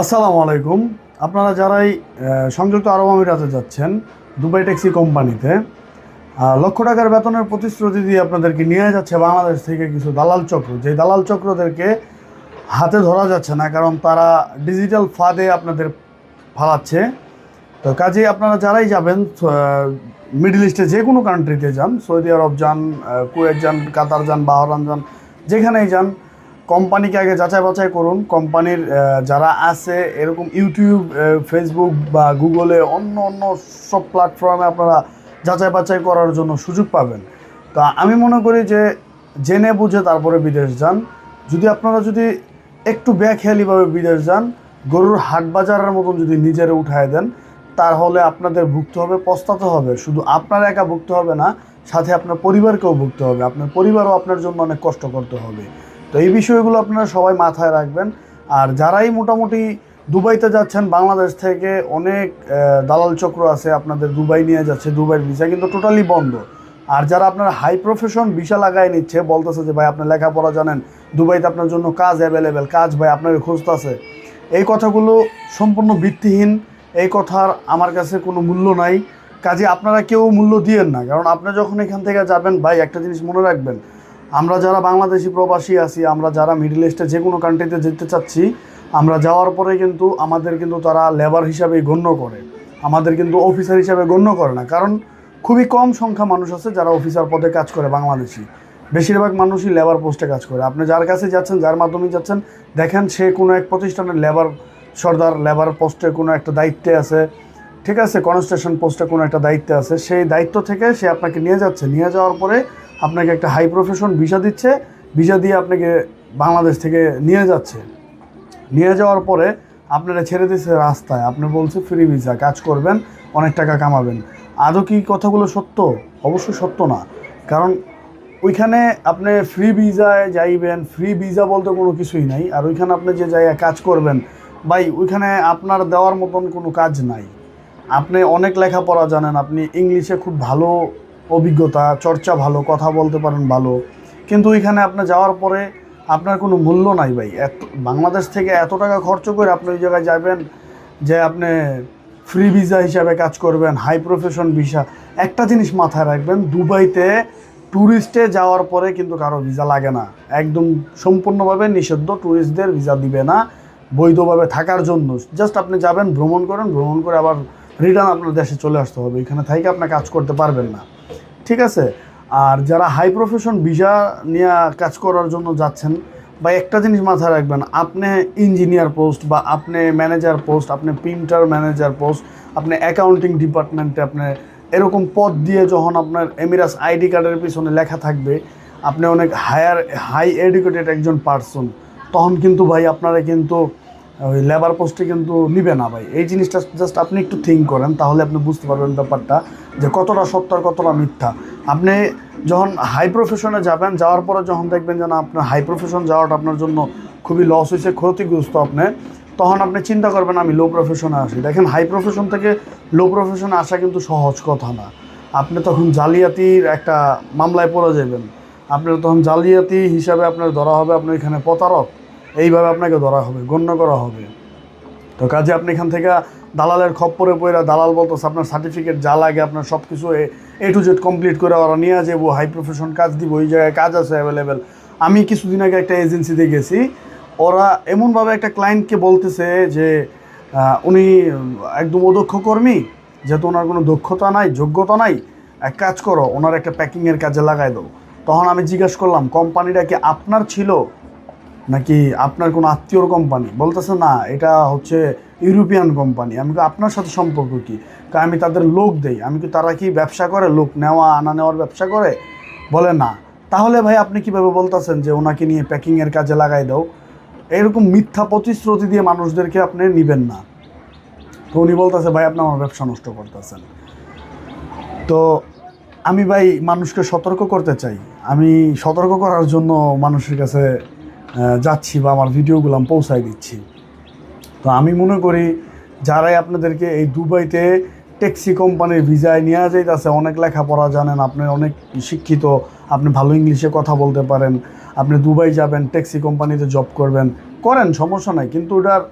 আসসালামু আলাইকুম। আপনারা যারাই সংযুক্ত আরব আমিরাতে যাচ্ছেন দুবাই ট্যাক্সি কোম্পানিতে লক্ষ টাকার বেতনের প্রতিশ্রুতি দিয়ে আপনাদেরকে নিয়ে যাচ্ছে বাংলাদেশ থেকে কিছু দালাল চক্র। যে দালাল চক্রদেরকে হাতে ধরা যাচ্ছে না, কারণ তারা ডিজিটাল ফাঁদে আপনাদের ফালাচ্ছে। তো কাজেই আপনারা যারাই যাবেন মিডল ইস্টে যে কোনো কান্ট্রিতে যান, সৌদি আরব যান কুয়েত যান, কাতার যান বাহরান যান, যেখানেই যান কোম্পানিকে আগে যাচাই বাছাই করুন। কোম্পানির যারা আছে, এরকম ইউটিউব ফেসবুক বা গুগলে অন্য অন্য সব প্ল্যাটফর্মে আপনারা যাচাই বাছাই করার জন্য সুযোগ পাবেন। তা আমি মনে করি যে, জেনে বুঝে তারপরে বিদেশ যান। যদি আপনারা যদি একটু ব্যাখেয়ালিভাবে বিদেশ যান, গরুর হাট বাজারের মতন যদি নিজেরে উঠায় দেন, তাহলে আপনাদের ভুগতে হবে, পস্তাতে হবে। শুধু আপনার একা ভুগতে হবে না, সাথে আপনার পরিবারকেও ভুগতে হবে। আপনার পরিবারও আপনার জন্য অনেক কষ্ট করতে হবে। তো এই বিষয়গুলো আপনারা সবাই মাথায় রাখবেন। আর যারাই মোটামুটি দুবাইতে যাচ্ছেন, বাংলাদেশ থেকে অনেক দালাল চক্র আছে আপনাদের দুবাই নিয়ে যাচ্ছে, দুবাইয়ের ভিসা কিন্তু টোটালি বন্ধ। আর যারা আপনার হাই প্রফেশন ভিসা লাগাই নিচ্ছে, বলতেছে যে, ভাই আপনার লেখাপড়া জানেন, দুবাইতে আপনার জন্য কাজ অ্যাভেলেবেল কাজ ভাই আপনার খুঁজতেছে। এই কথাগুলো সম্পূর্ণ ভিত্তিহীন, এই কথার আমার কাছে কোনো মূল্য নাই। কাজে আপনারা কেউ মূল্য দিয়েন না, কারণ আপনি যখন এখান থেকে যাবেন, ভাই, একটা জিনিস মনে রাখবেন আমরা যারা বাংলাদেশি প্রবাসী আছি, আমরা যারা মিডল ইস্টে যে কোনো কান্ট্রিতে যেতে চাচ্ছি, আমরা যাওয়ার পরে কিন্তু আমাদের কিন্তু তারা লেবার হিসাবে গণ্য করে। আমাদের কিন্তু অফিসার হিসাবে গণ্য করে না। কারণ খুবই কম সংখ্যা মানুষ আছে যারা অফিসার পদে কাজ করে বাংলাদেশি। বেশিরভাগ মানুষই লেবার পোস্টে কাজ করে। আপনি যার কাছে যাচ্ছেন, যার মাধ্যমে যাচ্ছেন, দেখেন সে কোনো এক প্রতিষ্ঠানের লেবার সর্দার লেবার পোস্টে কোনো একটা দায়িত্বে আছে। ঠিক আছে কনস্ট্রাকশন পোস্টে কোনো একটা দায়িত্বে আছে, সেই দায়িত্ব থেকে সে আপনাকে নিয়ে যাচ্ছে। নিয়ে যাওয়ার পরে আপনাকে একটা হাই প্রফেশন ভিসা দিচ্ছে ভিসা দিয়ে আপনাকে বাংলাদেশ থেকে নিয়ে যাচ্ছে। নিয়ে যাওয়ার পরে আপনারা ছেড়ে দিচ্ছে রাস্তায়। আপনি বলছে ফ্রি ভিসা কাজ করবেন, অনেক টাকা কামাবেন। আদৌ কি কথাগুলো সত্য? অবশ্যই সত্য না। কারণ ওইখানে আপনি ফ্রি ভিসায় যাইবেন ফ্রি ভিসা বলতে কোনো কিছুই নাই। আর ওইখানে আপনি যে জায়গায় কাজ করবেন, ভাই, ওইখানে আপনার দেওয়ার মতন কোনো কাজ নাই। আপনি অনেক লেখাপড়া জানেন, আপনি ইংলিশে খুব ভালো অভিজ্ঞতা, চর্চা ভালো, কথা বলতে পারেন ভালো। কিন্তু ওইখানে আপনি যাওয়ার পরে আপনার কোনো মূল্য নাই ভাই। এত, বাংলাদেশ থেকে এত টাকা খরচ করে আপনি ওই জায়গায় যাবেন যে আপনি ফ্রি ভিসা হিসাবে কাজ করবেন হাই প্রফেশন ভিসা একটা জিনিস মাথায় রাখবেন, দুবাইতে ট্যুরিস্টে যাওয়ার পরে কিন্তু কারও ভিসা লাগে না। একদম সম্পূর্ণভাবে নিষিদ্ধ ট্যুরিস্টদের ভিসা দিবে না, বৈধভাবে থাকার জন্য। জাস্ট আপনি যাবেন, ভ্রমণ করেন, ভ্রমণ করে আবার রিটার্ন আপনার দেশে চলে আসতে হবে। এখানে থেকে আপনি কাজ করতে পারবেন না। ঠিক আছে? আর যারা হাই প্রফেশন ভিসা নিয়ে কাজ করার জন্য যাচ্ছেন বা একটা জিনিস মাথায় রাখবেন। আপনি ইঞ্জিনিয়ার পোস্ট বা আপনি ম্যানেজার পোস্ট আপনি প্রিন্টার ম্যানেজার পোস্ট আপনি অ্যাকাউন্টিং ডিপার্টমেন্টে আপনি এরকম পদ দিয়ে যখন আপনার এমিরাস আইডি কার্ডের পিছনে লেখা থাকবে, আপনি অনেক হায়ার হাই এডুকেটেড একজন পার্সন তখন কিন্তু ভাই, আপনারা কিন্তু ওই লেবার পোস্টে কিন্তু নিবে না ভাই। এই জিনিসটা জাস্ট আপনি একটু থিঙ্ক করেন, তাহলে আপনি বুঝতে পারবেন ব্যাপারটা যে কতটা সত্য আর কতটা মিথ্যা। আপনি যখন হাই প্রফেশনে যাবেন, যাওয়ার পরে যখন দেখবেন যে না, আপনার হাই প্রফেশন যাওয়াটা আপনার জন্য খুবই লস হয়েছে, ক্ষতিগ্রস্ত আপনি, তখন আপনি চিন্তা করবেন, আমি লো প্রফেশনে আসি। দেখেন হাই প্রফেশন থেকে লো প্রফেশনে আসা কিন্তু সহজ কথা না। আপনি তখন জালিয়াতির একটা মামলায় পড়ে যাবেন। আপনার তখন জালিয়াতি হিসাবে আপনার ধরা হবে আপনার এখানে প্রতারক। এইভাবে আপনাকে ধরা হবে, গণ্য করা হবে। তো কাজে আপনি এখান থেকে দালালের খপ্পরে পড়ে দালাল বলতেছে, আপনার সার্টিফিকেট যা লাগে, আপনার সব কিছু এ টু জেড কমপ্লিট করে ওরা নিয়ে যাব হাই প্রফেশন কাজ দিব, ওই জায়গায় কাজ আছে অ্যাভেলেবেল আমি কিছুদিন আগে একটা এজেন্সিতে গেছি, ওরা এমনভাবে একটা ক্লায়েন্টকে বলতেছে যে উনি একদম অদক্ষ কর্মী, যেহেতু ওনার কোনো দক্ষতা নাই, যোগ্যতা নাই, এক কাজ করো, ওনার একটা প্যাকিংয়ের কাজে লাগাই দাও। তখন আমি জিজ্ঞেস করলাম, কোম্পানিটা কি আপনার ছিল? নাকি আপনার কোনো আত্মীয়র কোম্পানি বলতেছে, না, এটা হচ্ছে ইউরোপিয়ান কোম্পানি আমি আপনার সাথে সম্পর্ক কি? কারণ আমি তাদের লোক দেই। আমি কি তারা কি ব্যবসা করে? লোক নেওয়া, আনা নেওয়ার ব্যবসা করে? বলে, না। তাহলে ভাই আপনি কীভাবে বলতেছেন যে ওনাকে নিয়ে প্যাকিংয়ের কাজে লাগাই দাও? এরকম মিথ্যা প্রতিশ্রুতি দিয়ে মানুষদেরকে আপনি নেবেন না। তো উনি বলতেছে, ভাই, আপনি আমার ব্যবসা নষ্ট করতেছেন। তো আমি ভাই মানুষকে সতর্ক করতে চাই। আমি সতর্ক করার জন্য মানুষের কাছে যাচ্ছি বা আমার ভিডিওগুলো আমি পৌঁছায় দিচ্ছি। তো আমি মনে করি যারাই আপনাদেরকে এই দুবাইতে ট্যাক্সি কোম্পানির ভিসায় নিয়ে যাইতেছে, অনেক লেখাপড়া জানেন, আপনি অনেক শিক্ষিত, আপনি ভালো ইংলিশে কথা বলতে পারেন, আপনি দুবাই যাবেন, ট্যাক্সি কোম্পানিতে জব করবেন, করেন, সমস্যা নাই, কিন্তু ওটার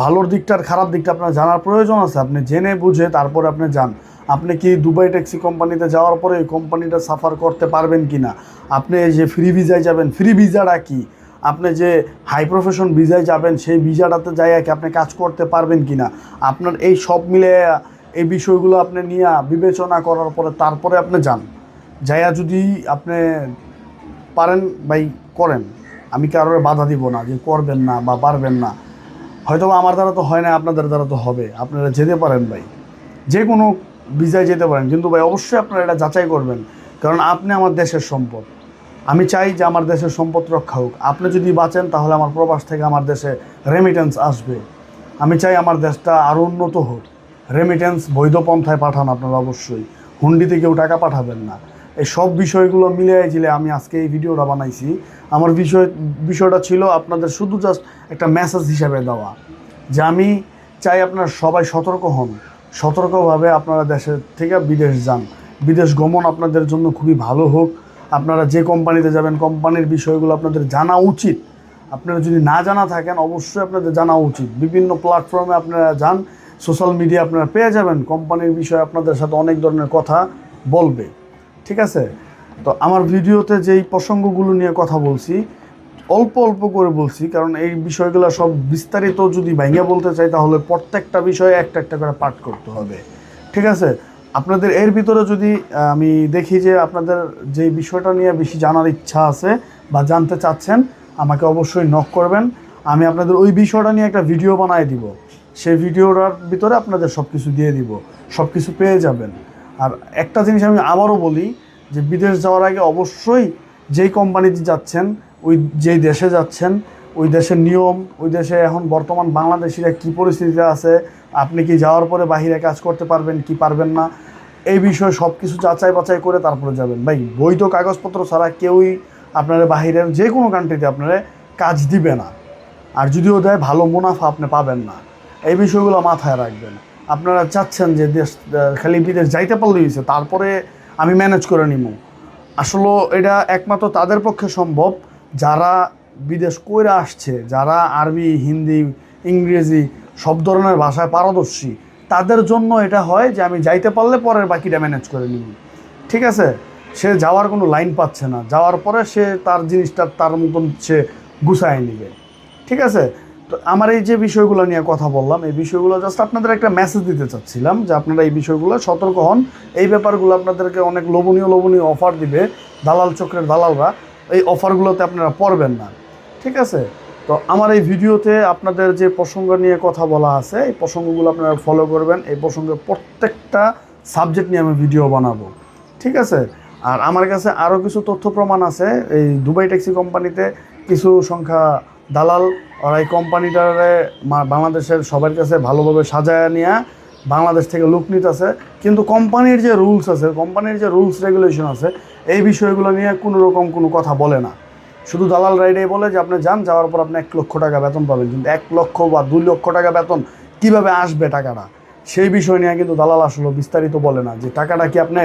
ভালোর দিকটার, খারাপ দিকটা আপনার জানার প্রয়োজন আছে, আপনি জেনে বুঝে তারপরে আপনি যান। আপনি কি দুবাই ট্যাক্সি কোম্পানিতে যাওয়ার পরে এই কোম্পানিটা সাফার করতে পারবেন কি না আপনি এই যে ফ্রি ভিজায় যাবেন ফ্রি ভিসাটা কি? আপনি যে হাই প্রফেশন ভিসায় যাবেন, সেই ভিসাটাতে যাই কি আপনি কাজ করতে পারবেন কি না আপনার এই সব মিলে এই বিষয়গুলো আপনি নিয়ে বিবেচনা করার পরে তারপরে আপনি যান। যাইয়া যদি আপনি পারেন বাই করেন। আমি কারোর বাধা দিব না যে করবেন না বা পারবেন না। হয়তো আমার দ্বারা তো হয় না, আপনাদের দ্বারা তো হবে। আপনারা যেতে পারেন ভাই। যে কোনো ভিসায় যেতে পারেন। কিন্তু ভাই, অবশ্যই আপনারা এটা যাচাই করবেন। কারণ আপনি আমার দেশের সম্পদ। আমি চাই যে আমার দেশের সম্পদ রক্ষা হোক। আপনি যদি বাঁচেন, তাহলে আমার প্রবাস থেকে আমার দেশে রেমিটেন্স আসবে। আমি চাই আমার দেশটা আরও উন্নত হোক। রেমিটেন্স বৈধ পন্থায় পাঠান আপনারা অবশ্যই। হুন্ডিতে কেউ টাকা পাঠাবেন না। এই সব বিষয়গুলো মিলিয়ে জিলে আমি আজকে এই ভিডিওটা বানাইছি। আমার বিষয়, বিষয়টা ছিল আপনাদের শুধু জাস্ট একটা মেসেজ হিসাবে দেওয়া। যে আমি চাই আপনারা সবাই সতর্ক হন। সতর্কভাবে আপনারা দেশের থেকে বিদেশ যান। বিদেশ গমন আপনাদের জন্য খুবই ভালো হোক। আপনারা যে কোম্পানিতে যাবেন, কোম্পানির বিষয়গুলো আপনাদের জানা উচিত। আপনারা যদি না জানা থাকেন, অবশ্যই আপনাদের জানা উচিত। বিভিন্ন প্ল্যাটফর্মে আপনারা যান সোশ্যাল মিডিয়া আপনারা পেয়ে যাবেন। কোম্পানির বিষয়ে আপনাদের সাথে অনেক ধরনের কথা বলবে। ঠিক আছে? তো আমার ভিডিওতে যেই প্রসঙ্গগুলো নিয়ে কথা বলছি, অল্প অল্প করে বলছি, কারণ এই বিষয়গুলো সব বিস্তারিত যদি ভেঙে বলতে চাই, তাহলে প্রত্যেকটা বিষয়ে একটা একটা করে পাঠ করতে হবে। ঠিক আছে? আপনাদের এর ভিতরে যদি আমি দেখি যে আপনাদের যে বিষয়টা নিয়ে বেশি জানার ইচ্ছা আছে বা জানতে চাচ্ছেন, আমাকে অবশ্যই নক করবেন। আমি আপনাদের ওই বিষয়টা নিয়ে একটা ভিডিও বানায় দিব। সেই ভিডিওটার ভিতরে আপনাদের সব কিছু দিয়ে দিব। সব কিছু পেয়ে যাবেন। আর একটা জিনিস আমি আবারও বলি যে, বিদেশ যাওয়ার আগে অবশ্যই যেই কোম্পানিতে যাচ্ছেন, ওই যেই দেশে যাচ্ছেন, ওই দেশের নিয়ম, ওই দেশে এখন বর্তমান বাংলাদেশিরা কী পরিস্থিতিতে আছে আপনি কি যাওয়ার পরে বাহিরে কাজ করতে পারবেন, কি পারবেন না, এই বিষয়ে সব কিছু যাচাই বাছাই করে তারপরে যাবেন। ভাই, বৈধ কাগজপত্র ছাড়া কেউই আপনারা বাহিরের যে কোনো কান্ট্রিতে আপনারা কাজ দিবে না। আর যদিও দেয়, ভালো মুনাফা আপনি পাবেন না। এই বিষয়গুলো মাথায় রাখবেন। আপনারা চাচ্ছেন যে দেশ খালি বিদেশ যাইতে পারলে হয়েছে, তারপরে আমি ম্যানেজ করে নিব আসলে এটা একমাত্র তাদের পক্ষে সম্ভব। যারা বিদেশ কইরা আসছে, যারা আরবি, হিন্দি, ইংরেজি সব ধরনের ভাষায় পারদর্শী। তাদের জন্য এটা হয় যে আমি যাইতে পারলে পরের বাকিটা ম্যানেজ করে নিব। ঠিক আছে? সে যাওয়ার কোনো লাইন পাচ্ছে না। যাওয়ার পরে সে তার জিনিসটা তার মতন সে গুছায় নিবে। ঠিক আছে? তো আমার এই যে বিষয়গুলো নিয়ে কথা বললাম, এই বিষয়গুলো জাস্ট আপনাদের একটা মেসেজ দিতে চাচ্ছিলাম যে আপনারা এই বিষয়গুলো সতর্ক হন। এই ব্যাপারগুলো আপনাদেরকে অনেক লোভনীয় লোভনীয় অফার দিবে দালাল চক্রের দালালরা। এই অফারগুলোতে আপনারা পড়বেন না। ঠিক আছে? তো আমার এই ভিডিওতে আপনাদের যে প্রসঙ্গ নিয়ে কথা বলা আছে, এই প্রসঙ্গগুলো আপনারা ফলো করবেন। এই প্রসঙ্গে প্রত্যেকটা সাবজেক্ট নিয়ে আমি ভিডিও বানাবো। ঠিক আছে? আর আমার কাছে আরও কিছু তথ্য প্রমাণ আছে। এই দুবাই ট্যাক্সি কোম্পানিতে কিছু সংখ্যা দালাল, আর এই কোম্পানিটারে বাংলাদেশের সবার কাছে ভালোভাবে সাজায় নিয়ে বাংলাদেশ থেকে লুক নিতেছে। কিন্তু কোম্পানির যে রুলস আছে, কোম্পানির যে রুলস রেগুলেশন আছে, এই বিষয়গুলো নিয়ে কোনো রকম কোনো কথা বলে না। শুধু দালাল রাইডে বলে যে আপনি যান, যাওয়ার পর আপনি এক লক্ষ টাকা বেতন পাবেন। কিন্তু এক লক্ষ বা দুই লক্ষ টাকা বেতন কীভাবে আসবে টাকাটা? সেই বিষয় নিয়ে কিন্তু দালাল আসলে বিস্তারিত বলে না যে টাকাটা কি আপনি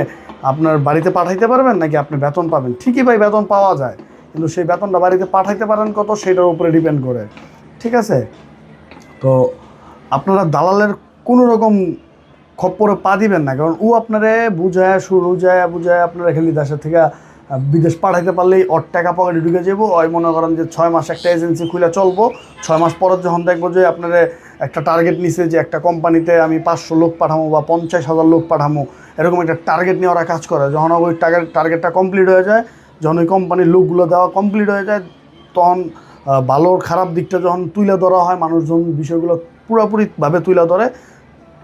আপনার বাড়িতে পাঠাইতে পারবেন নাকি আপনি বেতন পাবেন। ঠিকই ভাই, বেতন পাওয়া যায়, কিন্তু সেই বেতনটা বাড়িতে পাঠাইতে পারেন কত সেটার উপরে ডিপেন্ড করে। ঠিক আছে? তো আপনারা দালালের কোনো রকম খপ্পরে পা দিবেন না, কারণ ও আপনারে বুঝায় সুর বুঝায় বুঝায় আপনারা খালি দেশের থেকে বিদেশ পাঠাইতে পারলেই ওর টাকা পকেটে ঢুকে যাব ওই মনে করেন যে ছয় মাস একটা এজেন্সি খুলে চলবো। ছয় মাস পর যখন দেখব যে আপনারা একটা টার্গেট নিছে যে একটা কোম্পানিতে আমি পাঁচশো লোক পাঠাবো বা পঞ্চাশ হাজার লোক পাঠাবো এরকম একটা টার্গেট নিয়ে ওরা কাজ করে। যখন ওই টার্গেট টার্গেটটা কমপ্লিট হয়ে যায়, যখন ওই কোম্পানির লোকগুলো দেওয়া কমপ্লিট হয়ে যায়, তখন ভালোর খারাপ দিকটা যখন তুলে ধরা হয়, মানুষজন বিষয়গুলো পুরোপুরিভাবে তুলে ধরে,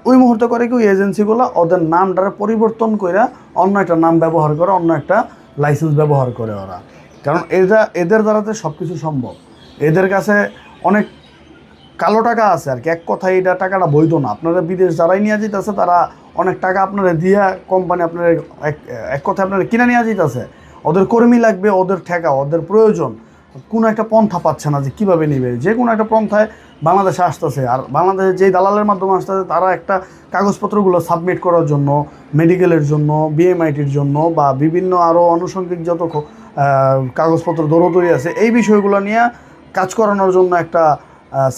ওই মুহূর্তে করে কি ওই এজেন্সিগুলো ওদের নামটারে পরিবর্তন করে অন্য একটা নাম ব্যবহার করে, অন্য একটা লাইসেন্স ব্যবহার করে ওরা। কারণ এরা এদের দ্বারাতে সব কিছু সম্ভব। এদের কাছে অনেক কালো টাকা আছে আর কি। এক কথায় এটা টাকাটা বৈধ না। আপনারা বিদেশ যারাই নিয়ে যেতেছে তারা অনেক টাকা আপনারা দিয়া কোম্পানি আপনার এক এক কথায় আপনারা কিনে নিয়ে যেতেছে ওদের কর্মী লাগবে, ওদের ঠেকা, ওদের প্রয়োজন। কোনো একটা পন্থা পাচ্ছে না যে কীভাবে নেবে। যে কোনো একটা পন্থায় বাংলাদেশে আসতেছে। আর বাংলাদেশে যেই দালালের মাধ্যমে আসতেছে, তারা একটা কাগজপত্রগুলো সাবমিট করার জন্য মেডিকেলের জন্য বিএমআইটির জন্য বা বিভিন্ন আরও আনুষঙ্গিক যত কাগজপত্র দৌড়দৌড়ি আছে, এই বিষয়গুলো নিয়ে কাজ করানোর জন্য একটা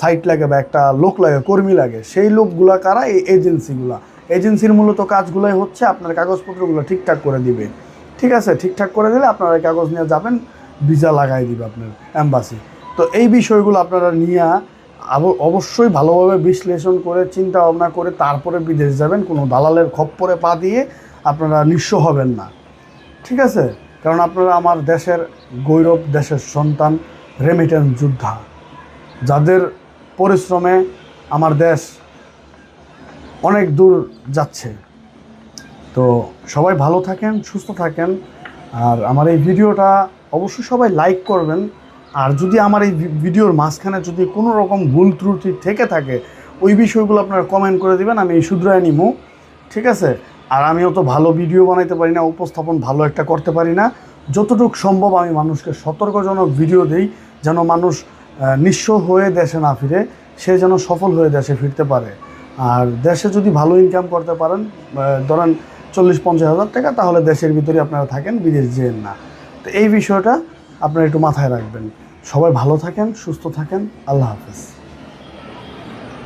সাইট লাগে বা একটা লোক লাগে, কর্মী লাগে। সেই লোকগুলা কারা? এই এজেন্সিগুলা এজেন্সির মূলত কাজগুলোই হচ্ছে আপনার কাগজপত্রগুলো ঠিকঠাক করে দিবে। ঠিক আছে? ঠিকঠাক করে দিলে আপনারা কাগজ নিয়ে যাবেন ভিসা লাগাই দিবে আপনার অ্যাম্বাসি তো এই বিষয়গুলো আপনারা নিয়ে অবশ্যই ভালোভাবে বিশ্লেষণ করে চিন্তা ভাবনা করে তারপরে বিদেশ যাবেন। কোনো দালালের খপ্পরে পা দিয়ে আপনারা নিঃস্ব হবেন না। ঠিক আছে? কারণ আপনারা আমার দেশের গৌরব, দেশের সন্তান রেমিটেন্স যোদ্ধা। যাদের পরিশ্রমে আমার দেশ অনেক দূর যাচ্ছে। তো সবাই ভালো থাকেন, সুস্থ থাকেন। আর আমার এই ভিডিওটা অবশ্যই সবাই লাইক করবেন। আর যদি আমার এই ভিডিওর মাঝখানে যদি কোনো রকম ভুল ত্রুটি থেকে থাকে, ওই বিষয়গুলো আপনারা কমেন্ট করে দিবেন, আমি শুধরাই নিমু, ঠিক আছে? আর আমিও তো ভালো ভিডিও বানাইতে পারি না, উপস্থাপন ভালো একটা করতে পারি না। যতটুকু সম্ভব আমি মানুষকে সতর্কজনক ভিডিও দিই, যেন মানুষ নিঃস্ব হয়ে দেশে না ফিরে, সে যেন সফল হয়ে দেশে ফিরতে পারে। আর দেশে যদি ভালো ইনকাম করতে পারেন ধরেন চল্লিশ পঞ্চাশ হাজার টাকা, তাহলে দেশের ভিতরে আপনারা থাকেন, বিদেশ যেন না। তো এই বিষয়টা আপনারা একটু মাথায় রাখবেন। সবাই ভালো থাকেন সুস্থ থাকেন। আল্লাহ হাফেজ।